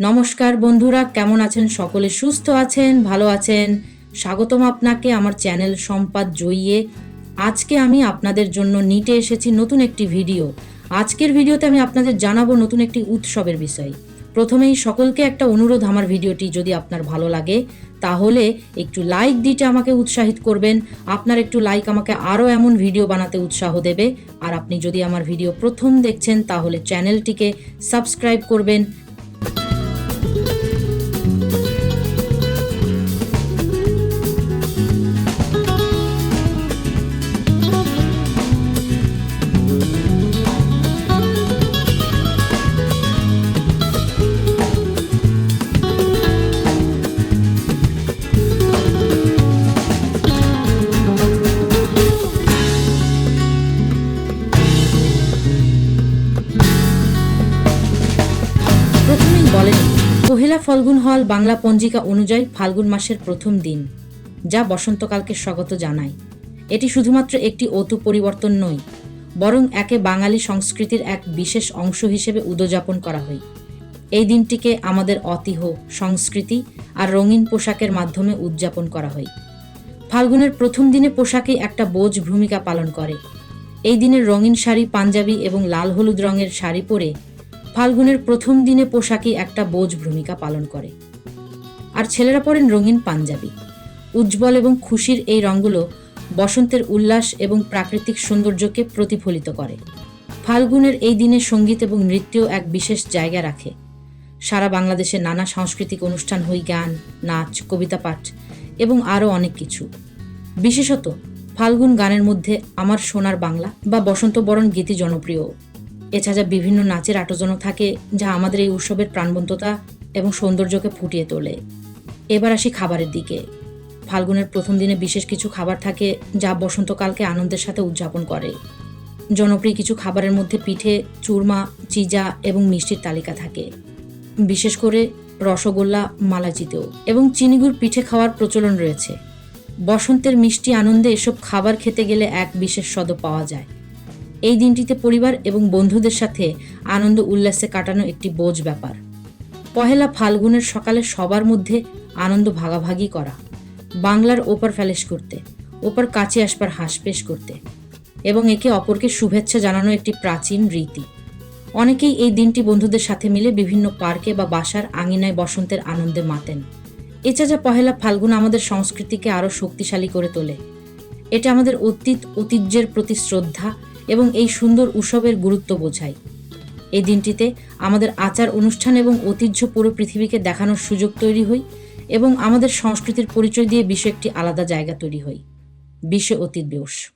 নমস্কার বন্ধুরা, কেমন আছেন সকলে? সুস্থ আছেন? ভালো আছেন? স্বাগতম আপনাকে আমার চ্যানেল সম্পাদ জইয়ে। আজকে আমি আপনাদের জন্য নিটে এসেছি নতুন একটি ভিডিও। আজকের ভিডিওতে আমি আপনাদের জানাব নতুন একটি উৎসবের বিষয়। প্রথমেই সকলকে একটা অনুরোধ আমার ভিডিওটি যদি আপনার ভালো লাগে, তাহলে একটু লাইক দিতে আমাকে উৎসাহিত করবেন। আপনার একটু লাইক আমাকে আরও এমন ভিডিও বানাতে উৎসাহ দেবে। আর আপনি যদি আমার ভিডিও প্রথম দেখছেন, তাহলে চ্যানেলটিকে সাবস্ক্রাইব করবেন। পহেলা ফল্গুন হল বাংলা পঞ্জিকা অনুযায়ী ফাল্গুন মাসের প্রথম দিন, যা বসন্তকালকে স্বাগত জানায়। এটি শুধুমাত্র একটি অতু পরিবর্তন নয়, বরং একে বাঙালি সংস্কৃতির এক বিশেষ অংশ হিসেবে উদযাপন করা হয়। এই দিনটিকে আমাদের অতিহ, সংস্কৃতি আর রঙিন পোশাকের মাধ্যমে উদযাপন করা হয়। ফাল্গুনের প্রথম দিনে পোশাকে একটা বোঝ ভূমিকা পালন করে। এই দিনের রঙিন শাড়ি পাঞ্জাবি এবং লাল হলুদ রঙের শাড়ি পরে ফাল্গুনের প্রথম দিনে পোশাকই একটা বোঝ ভূমিকা পালন করে। আর ছেলেরা পরেন রঙিন পাঞ্জাবি। উজ্জ্বল এবং খুশির এই রঙগুলো বসন্তের উল্লাস এবং প্রাকৃতিক সৌন্দর্যকে প্রতিফলিত করে। ফাল্গুনের এই দিনে সংগীত এবং নৃত্য এক বিশেষ জায়গা রাখে। সারা বাংলাদেশে নানা সাংস্কৃতিক অনুষ্ঠান হই গান, নাচ, কবিতা পাঠ এবং আরও অনেক কিছু। বিশেষত ফাল্গুন গানের মধ্যে আমার সোনার বাংলা বা বসন্ত বরণ গীতি জনপ্রিয়। এছাড়া বিভিন্ন নাচের আটোজনও থাকে যা আমাদের এই উৎসবের প্রাণবন্ততা এবং সৌন্দর্যকে ফুটিয়ে তোলে। এবার আসি খাবারের দিকে। ফাল্গুনের প্রথম দিনে বিশেষ কিছু খাবার থাকে যা বসন্তকালকে আনন্দের সাথে উদযাপন করে। জনপ্রিয় কিছু খাবারের মধ্যে পিঠে, চুরমা, চিজা এবং মিষ্টির তালিকা থাকে। বিশেষ করে রসগোল্লা মালাচিতেও এবং চিনিগুড় পিঠে খাওয়ার প্রচলন রয়েছে। বসন্তের মিষ্টি আনন্দে এসব খাবার খেতে গেলে এক বিশেষ স্বাদ পাওয়া যায়। এই দিনটিতে পরিবার এবং বন্ধুদের সাথে আনন্দ উল্লাসে কাটানো একটি বোঝ ব্যাপার। পহেলা ফাল্গুনের সকালে সবার মধ্যে আনন্দ ভাগাভাগি করা, বাংলার ওপার ফ্যালেস করতে, ওপার কাছে আসবার হাসপেশ করতে এবং একে অপরকে শুভেচ্ছা জানানো একটি প্রাচীন রীতি। অনেকেই এই দিনটি বন্ধুদের সাথে মিলে বিভিন্ন পার্কে বা বাসার আঙিনায় বসন্তের আনন্দে মাতেন। এছাড়া পহেলা ফাল্গুন আমাদের সংস্কৃতিকে আরও শক্তিশালী করে তোলে। এটা আমাদের অতীত, ঐতিহ্যের প্রতি শ্রদ্ধা এবং এই সুন্দর উৎসবের গুরুত্ব বোঝায়। এই দিনটিতে আমাদের আচার অনুষ্ঠান এবং ঐতিহ্য পুরো পৃথিবীকে দেখানোর সুযোগ তৈরি হই এবং আমাদের সংস্কৃতির পরিচয় দিয়ে বিশ্ব একটি আলাদা জায়গা তৈরি হই বিশ্ব অতীত দিবস।